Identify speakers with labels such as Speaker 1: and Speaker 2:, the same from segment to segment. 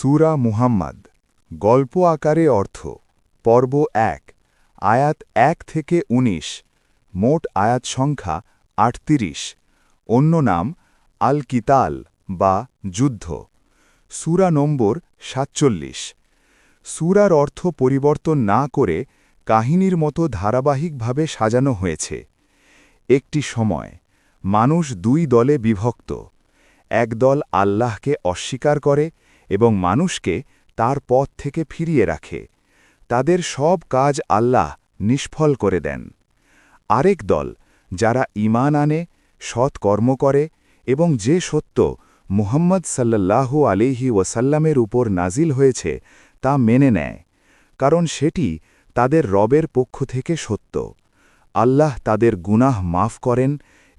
Speaker 1: সুরা মুহাম্মদ, গল্প আকারে অর্থ, পর্ব এক, আয়াত এক থেকে ১৯ মোট আয়াত সংখ্যা আটত্রিশ, অন্য নাম আল কিতাল বা যুদ্ধ, সুরা নম্বর সাতচল্লিশ। সুরার অর্থ পরিবর্তন না করে কাহিনীর মতো ধারাবাহিকভাবে সাজানো হয়েছে। একটি সময়, মানুষ দুই দলে বিভক্ত একদল আল্লাহকে অস্বীকার করে এবং মানুষকে তার পথ থেকে ফিরিয়ে রাখে। তাদের সব কাজ আল্লাহ নিষ্ফল করে দেন। আরেক দল, যারা ঈমান আনে, সৎ কর্ম করে এবং যে সত্য মুহাম্মদ সাল্লাল্লাহু আলিহি ওয়াসাল্লামের উপর নাজিল হয়েছে, তা মেনে নেয়। কারণ সেটি তাদের রবের পক্ষ থেকে সত্য। আল্লাহ তাদের গুনাহ মাফ করেন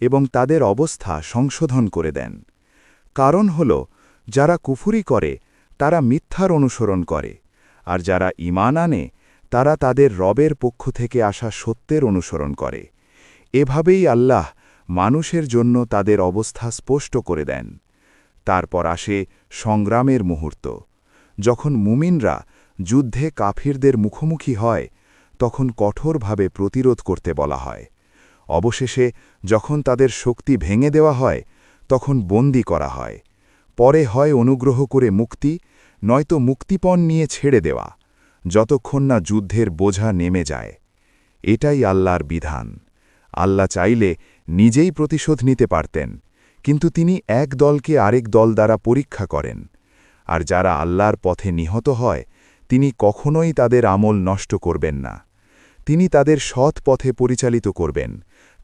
Speaker 1: এবং তাদের অবস্থা সংশোধন করে দেন। কারণ হল যারা কুফুরি করে, তারা মিথ্যার অনুসরণ করে, আর যারা ঈমান আনে, তারা তাদের রবের পক্ষ থেকে আসা সত্যের অনুসরণ করে। এভাবেই আল্লাহ মানুষের জন্য তাদের অবস্থা স্পষ্ট করে দেন। তারপর আসে সংগ্রামের মুহূর্ত। যখন মুমিনরা যুদ্ধে কাফিরদের মুখোমুখি হয়, তখন কঠোরভাবে প্রতিরোধ করতে বলা হয়। অবশেষে যখন তাদের শক্তি ভেঙে দেওয়া হয়, তখন বন্দি করা হয়। পরে হয় অনুগ্রহ করে মুক্তি, নয়তো মুক্তিপণ নিয়ে ছেড়ে দেওয়া, যতক্ষণ না যুদ্ধের বোঝা নেমে যায়। এটাই আল্লাহর বিধান। আল্লাহ চাইলে নিজেই প্রতিশোধ নিতে পারতেন, কিন্তু তিনি এক দলকে আরেক দল দ্বারা পরীক্ষা করেন, আর যারা আল্লাহর পথে নিহত হয়, তিনি কখনোই তাদের আমল নষ্ট করবেন না। তিনি তাদের সৎ পথে পরিচালিত করবেন,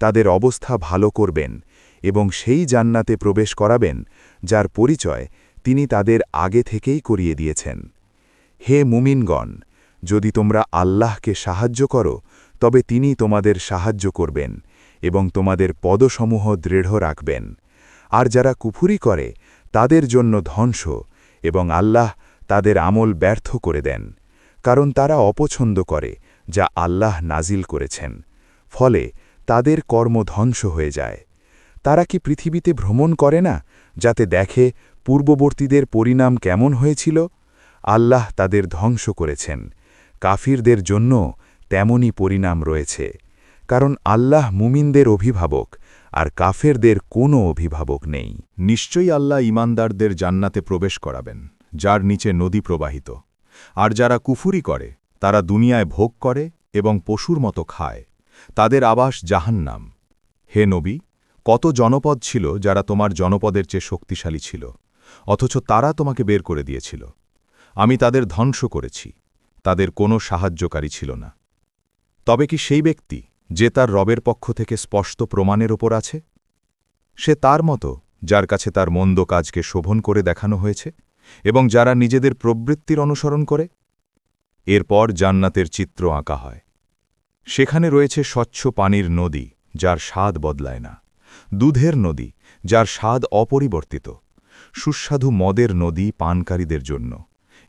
Speaker 1: তাদের অবস্থা ভালো করবেন এবং সেই জান্নাতে প্রবেশ করাবেন, যার পরিচয় তিনি তাদের আগে থেকেই করিয়ে দিয়েছেন। হে মুমিনগণ, যদি তোমরা আল্লাহকে সাহায্য করো, তবে তিনি তোমাদের সাহায্য করবেন এবং তোমাদের পদসমূহ দৃঢ় রাখবেন। আর যারা কুফুরি করে, তাদের জন্য ধ্বংস এবং আল্লাহ তাদের আমল ব্যর্থ করে দেন, কারণ তারা অপছন্দ করে যা আল্লাহ নাজিল করেছেন, ফলে তাদের কর্ম ধ্বংস হয়ে যায়। তারা কি পৃথিবীতে ভ্রমণ করে না, যাতে দেখে পূর্ববর্তীদের পরিণাম কেমন হয়েছিল? আল্লাহ তাদের ধ্বংস করেছেন, কাফিরদের জন্য তেমনই পরিণাম রয়েছে, কারণ আল্লাহ মুমিনদের অভিভাবক, আর কাফেরদের কোনো অভিভাবক নেই। নিশ্চয়ই আল্লাহ ইমানদারদের জান্নাতে প্রবেশ করাবেন, যার নিচে নদী প্রবাহিত। আর যারা কুফুরি করে তারা দুনিয়ায় ভোগ করে এবং পশুর মতো খায়। তাদের আবাস জাহান্নাম। হে নবী, কত জনপদ ছিল যারা তোমার জনপদের চেয়ে শক্তিশালী ছিল, অথচ তারা তোমাকে বের করে দিয়েছিল। আমি তাদের ধ্বংস করেছি, তাদের কোনো সাহায্যকারী ছিল না। তবে কি সেই ব্যক্তি যে তার রবের পক্ষ থেকে স্পষ্ট প্রমাণের ওপর আছে? সে তার মতো যার কাছে তার মন্দ কাজকে শোভন করে দেখানো হয়েছে এবং যারা নিজেদের প্রবৃত্তির অনুসরণ করে এরপর জান্নাতের চিত্র আঁকা হয়। সেখানে রয়েছে স্বচ্ছ পানির নদী, যার স্বাদ বদলায় না। দুধের নদী, যার স্বাদ অপরিবর্তিত। সুস্বাদু মদের নদী পানকারীদের জন্য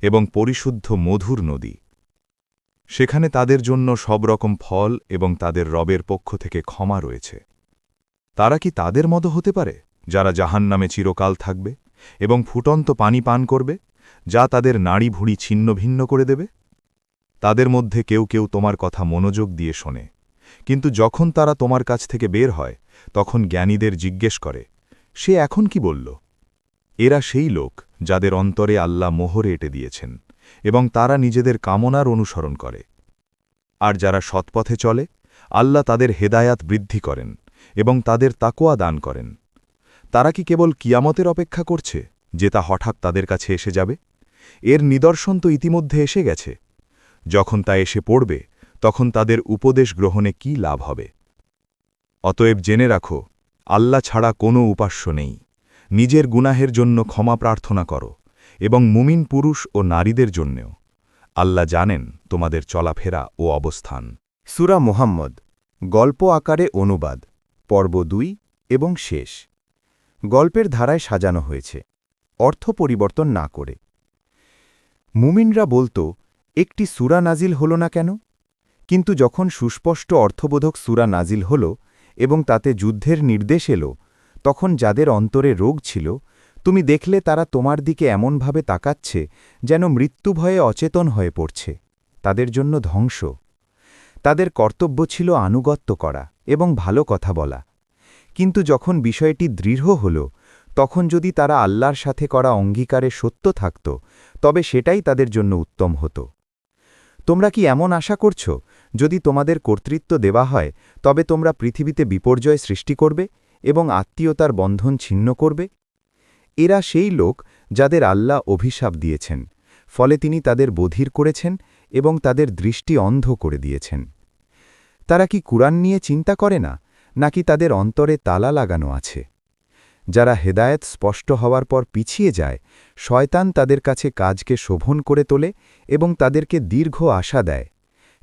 Speaker 1: এবং পরিশুদ্ধ মধুর নদী। সেখানে তাদের জন্য সব রকম ফল এবং তাদের রবের পক্ষ থেকে ক্ষমা রয়েছে। তারা কি তাদের মতো হতে পারে, যারা জাহান নামে চিরকাল থাকবে এবং ফুটন্ত পানি পান করবে, যা তাদের নাড়ি ভুঁড়ি ছিন্ন ভিন্ন করে দেবে? তাদের মধ্যে কেউ কেউ তোমার কথা মনোযোগ দিয়ে শোনে। কিন্তু যখন তারা তোমার কাছ থেকে বের হয়, তখন জ্ঞানীদের জিজ্ঞেস করে, সে এখন কি বলল? এরা সেই লোক যাদের অন্তরে আল্লাহ মোহরে এটে দিয়েছেন এবং তারা নিজেদের কামনার অনুসরণ করে। আর যারা সৎপথে চলে, আল্লাহ তাদের হেদায়াত বৃদ্ধি করেন এবং তাদের তাকোয়া দান করেন। তারা কি কেবল কিয়ামতের অপেক্ষা করছে, যে তা হঠাৎ তাদের কাছে এসে যাবে? এর নিদর্শন তো ইতিমধ্যে এসে গেছে। যখন তা এসে পড়বে, তখন তাদের উপদেশ গ্রহণে কি লাভ হবে? অতএব জেনে রাখো, আল্লাহ ছাড়া কোনো উপাস্য নেই। নিজের গুনাহের জন্য ক্ষমা প্রার্থনা করো এবং মুমিন পুরুষ ও নারীদের জন্যেও। আল্লাহ জানেন তোমাদের চলাফেরা ও অবস্থান।
Speaker 2: সুরা মোহাম্মদ, গল্প আকারে অনুবাদ, পর্ব দুই এবং শেষ। গল্পের ধারায় সাজানো হয়েছে, অর্থ পরিবর্তন না করে। মুমিনরা বলতো একটি সুরা নাজিল হল না কেন? কিন্তু যখন সুস্পষ্ট অর্থবোধক সুরা নাজিল হল এবং তাতে যুদ্ধের নির্দেশ এল, তখন যাদের অন্তরে রোগ ছিল, তুমি দেখলে তারা তোমার দিকে এমনভাবে তাকাচ্ছে যেন মৃত্যু ভয়ে অচেতন হয়ে পড়ছে, তাদের জন্য ধ্বংস। তাদের কর্তব্য ছিল আনুগত্য করা এবং ভালো কথা বলা। কিন্তু যখন বিষয়টি দৃঢ় হল, তখন যদি তারা আল্লাহর সাথে করা অঙ্গীকারে সত্য থাকত, তবে সেটাই তাদের জন্য উত্তম হতো। তোমরা কি এমন আশা করছ, যদি তোমাদের কর্তৃত্ব দেওয়া হয়, তবে তোমরা পৃথিবীতে বিপর্যয় সৃষ্টি করবে এবং আত্মীয়তার বন্ধন ছিন্ন করবে? এরা সেই লোক যাদের আল্লাহ অভিশাপ দিয়েছেন, ফলে তিনি তাদের বধির করেছেন এবং তাদের দৃষ্টি অন্ধ করে দিয়েছেন। তারা কি কুরআন নিয়ে চিন্তা করে না, নাকি তাদের অন্তরে তালা লাগানো আছে? যারা হেদায়েত স্পষ্ট হওয়ার পর পিছিয়ে যায়, শয়তান তাদের কাছে কাজকে শোভন করে তোলে এবং তাদেরকে দীর্ঘ আশা দেয়,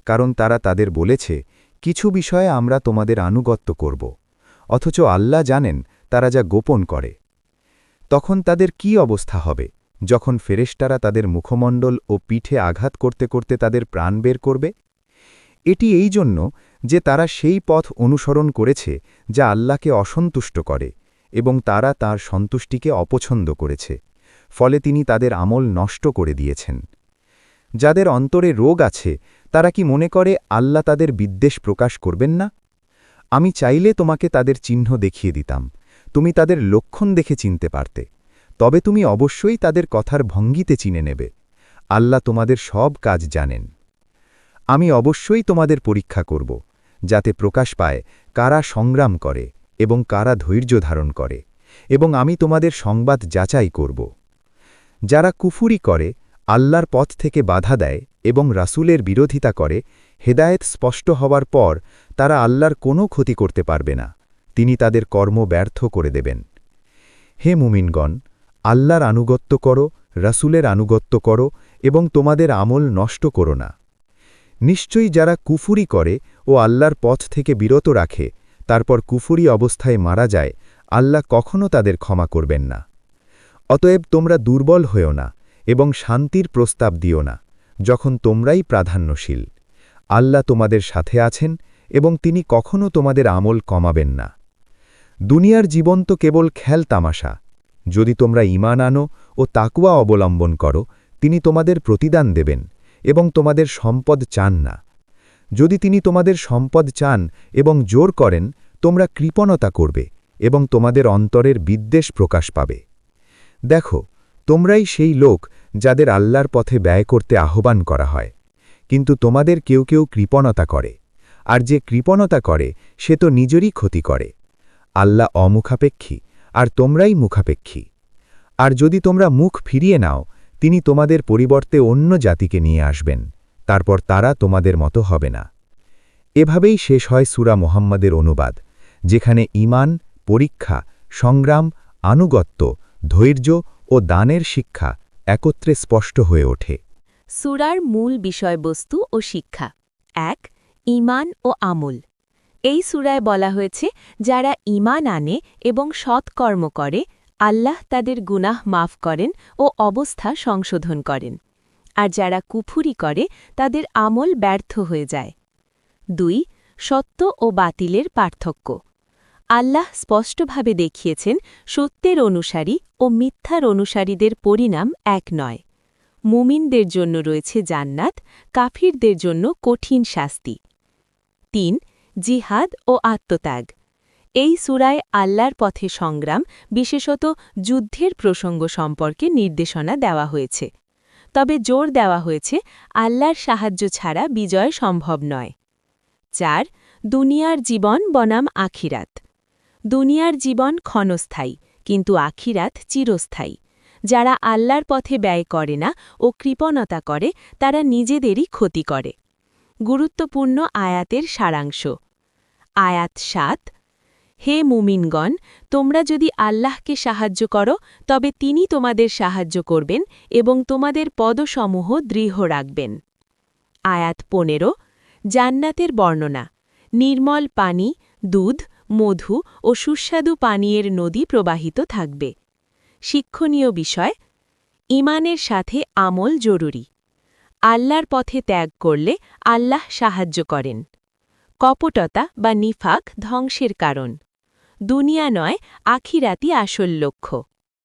Speaker 2: কারণ তারা তাদের বলেছে, কিছু বিষয়ে আমরা তোমাদের আনুগত্য করব, অথচ আল্লাহ জানেন তারা যা গোপন করে। তখন তাদের কি অবস্থা হবে, যখন ফেরেশতারা তাদের মুখমণ্ডল ও পিঠে আঘাত করতে করতে তাদের প্রাণ বের করবে? এটি এই জন্য যে তারা সেই পথ অনুসরণ করেছে, যা আল্লাহকে অসন্তুষ্ট করে। এবং তারা তার সন্তুষ্টিকে অপছন্দ করেছে, ফলে তিনি তাদের আমল নষ্ট করে দিয়েছেন। যাদের অন্তরে রোগ আছে, তারা কি মনে করে, আল্লাহ তাদের বিদ্বেষ প্রকাশ করবেন না? আমি চাইলে তোমাকে তাদের চিহ্ন দেখিয়ে দিতাম, তুমি তাদের লক্ষণ দেখে চিনতে পারতে, তবে তুমি অবশ্যই তাদের কথার ভঙ্গিতে চিনে নেবে। আল্লাহ তোমাদের সব কাজ জানেন। আমি অবশ্যই তোমাদের পরীক্ষা করব, যাতে প্রকাশ পায় কারা সংগ্রাম করে। এবং কারা ধৈর্য ধারণ করে, এবং আমি তোমাদের সংবাদ যাচাই করব। যারা কুফুরি করে, আল্লাহর পথ থেকে বাধা দেয় এবং রাসুলের বিরোধিতা করে, হেদায়েত স্পষ্ট হওয়ার পর তারা আল্লাহর কোনো ক্ষতি করতে পারবে না। তিনি তাদের কর্ম ব্যর্থ করে দেবেন। হে মুমিনগণ, আল্লাহর আনুগত্য করো, রাসূলের আনুগত্য করো, এবং তোমাদের আমল নষ্ট করো না। নিশ্চয়ই যারা কুফুরি করে ও আল্লাহর পথ থেকে বিরত রাখে তারপর কুফুরি অবস্থায় মারা যায়, আল্লাহ কখনও তাদের ক্ষমা করবেন না। অতএব তোমরা দুর্বল হয়েও না এবং শান্তির প্রস্তাব দিও না, যখন তোমরাই প্রাধান্যশীল। আল্লাহ তোমাদের সাথে আছেন এবং তিনি কখনও তোমাদের আমল কমাবেন না। দুনিয়ার জীবন তো কেবল খেল তামাশা। যদি তোমরা ইমান আনো ও তাকুয়া অবলম্বন করো, তিনি তোমাদের প্রতিদান দেবেন এবং তোমাদের সম্পদ চান না। যদি তিনি তোমাদের সম্পদ চান এবং জোর করেন, তোমরা কৃপণতা করবে এবং তোমাদের অন্তরের বিদ্বেষ প্রকাশ পাবে। দেখো, তোমরাই সেই লোক যাদের আল্লাহর পথে ব্যয় করতে আহ্বান করা হয়। কিন্তু তোমাদের কেউ কেউ কৃপণতা করে, আর যে কৃপণতা করে, সে তো নিজেরই ক্ষতি করে। আল্লাহ অমুখাপেক্ষী, আর তোমরাই মুখাপেক্ষী। আর যদি তোমরা মুখ ফিরিয়ে নাও, তিনি তোমাদের পরিবর্তে অন্য জাতিকে নিয়ে আসবেন। তারপর তারা তোমাদের মতো হবে না। এভাবেই শেষ হয় সুরা মোহাম্মদের অনুবাদ, যেখানে ইমান পরীক্ষা, সংগ্রাম, আনুগত্য, ধৈর্য ও দানের শিক্ষা একত্রে স্পষ্ট হয়ে ওঠে।
Speaker 3: সুরার মূল বিষয়বস্তু ও শিক্ষা। এক, ঈমান ও আমল। এই সুরায় বলা হয়েছে, যারা ঈমান আনে এবং সৎকর্ম করে, আল্লাহ তাদের গুনাহ মাফ করেন ও অবস্থা সংশোধন করেন। আর যারা কুফুরি করে, তাদের আমল ব্যর্থ হয়ে যায়। দুই, সত্য ও বাতিলের পার্থক্য। আল্লাহ স্পষ্টভাবে দেখিয়েছেন, সত্যের অনুসারী ও মিথ্যার অনুসারীদের পরিণাম এক নয়। মুমিনদের জন্য রয়েছে জান্নাত, কাফিরদের জন্য কঠিন শাস্তি। তিন, জিহাদ ও আত্মত্যাগ। এই সুরায় আল্লাহর পথে সংগ্রাম, বিশেষত যুদ্ধের প্রসঙ্গ সম্পর্কে নির্দেশনা দেওয়া হয়েছে। তবে জোর দেওয়া হয়েছে, আল্লাহর সাহায্য ছাড়া বিজয় সম্ভব নয়। চার, দুনিয়ার জীবন বনাম আখিরাত। দুনিয়ার জীবন ক্ষণস্থায়ী, কিন্তু আখিরাত চিরস্থায়ী। যারা আল্লাহর পথে ব্যয় করে না ও কৃপণতা করে, তারা নিজেদেরই ক্ষতি করে। গুরুত্বপূর্ণ আয়াতের সারাংশ। আয়াত সাত হে মুমিনগণ, তোমরা যদি আল্লাহকে সাহায্য করো, তবে তিনি তোমাদের সাহায্য করবেন এবং তোমাদের পদসমূহ দৃঢ় রাখবেন। আয়াত পনেরো, জান্নাতের বর্ণনা। নির্মল পানি, দুধ, মধু ও সুস্বাদু পানীয়ের নদী প্রবাহিত থাকবে। শিক্ষণীয় বিষয়, ইমানের সাথে আমল জরুরি। আল্লাহর পথে ত্যাগ করলে আল্লাহ সাহায্য করেন। কপটতা বা নিফাক ধ্বংসের কারণ। দুনিয়া নয় আখিরাতি আসল লক্ষ্য।